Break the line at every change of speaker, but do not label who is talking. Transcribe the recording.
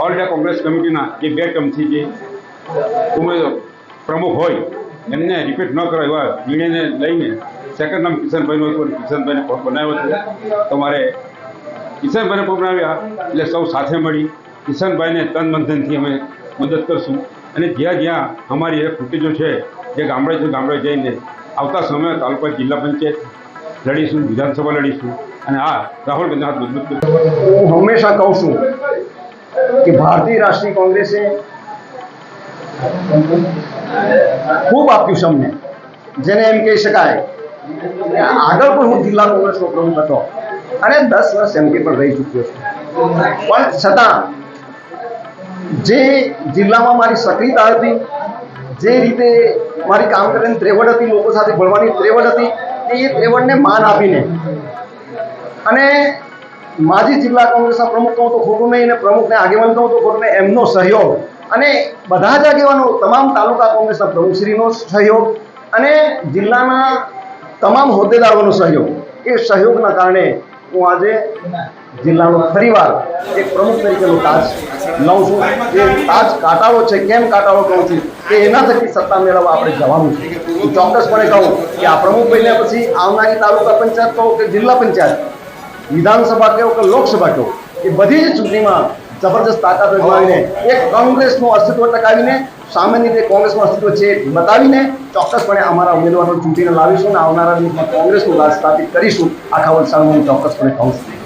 All India Congress કમિટીના જે બે ટર્મથી જે ઉમેદવાર પ્રમુખ હોય, એમને રિપીટ ન કરો એવા નિર્ણયને લઈને સેકન્ડ નામ કિશનભાઈનું હતું કિશનભાઈને પણ બનાવ્યો છે. તો મારે કિશનભાઈને પણ બનાવ્યા, એટલે સૌ સાથે મળી. કિશનભાઈને તન મંથનથી અમે મદદ કરશું. અને જ્યાં જ્યાં અમારી એ ફૂટેજો છે, જે ગામડે છે ગામડે જઈને આવતા સમયે તાલુકા જિલ્લા પંચાયત લડીશું, વિધાનસભા લડીશું. અને આ રાહુલ ગાંધી મજબૂત
હું હંમેશા કહું છું કે ભારતીય રાષ્ટ્રીય કોંગ્રેસે ખૂબ આપ્યું છે અમને. જેને એમ કહી શકાય આગળ પણ હું જિલ્લા કોંગ્રેસનો પ્રમુખ હતો. અને દસ વર્ષ એમપી પણ રહી ચૂક્યો છું. પણ છતાં જે જિલ્લામાં મારી સક્રિયતા હતી, જે રીતે મારી કામ કરીને ત્રેવડ હતી, લોકો સાથે ભણવાની ત્રેવડ હતી, એ ત્રેવડને માન આપીને અને માજી જિલ્લા કોંગ્રેસના પ્રમુખ કહું તો ખોટું નહીં અને પ્રમુખને આગેવાન કહું તો ખોટું નહીં, એમનો સહયોગ. અને બધા જ આગેવાનો, તમામ તાલુકા કોંગ્રેસના પ્રમુખશ્રીનો સહયોગ અને જિલ્લાના તમામ હોદ્દેદારોનો સહયોગ. એ સહયોગના કારણે હું આજે જિલ્લાનો ફરીવાર એક પ્રમુખ તરીકેનો તાજ લઉં છું. એ તાજ કાટાળો છે, કેમ કાટાળો કહું છું કે એના થકી સત્તા મેળવવા આપણે જવાનું છે. હું ચોક્કસપણે કહું કે આ પ્રમુખ બન્યા પછી આવનારી તાલુકા પંચાયત કહો કે જિલ્લા પંચાયત વિધાનસભા કહો કે લોકસભા કહો, એ બધી જ ચૂંટણીમાં જબરજસ્ત તાકાત અજમાવીને, એક કોંગ્રેસનું અસ્તિત્વ ટકાવીને, સામાન્ય રીતે કોંગ્રેસનું અસ્તિત્વ છે બતાવીને, ચોક્કસપણે અમારા ઉમેદવારો ચૂંટીને લાવીશું અને આવનારા દિવસમાં કોંગ્રેસનું રાજ સ્થાપિત કરીશું. આખા વલસાડમાં હું ચોક્કસપણે કહું છું.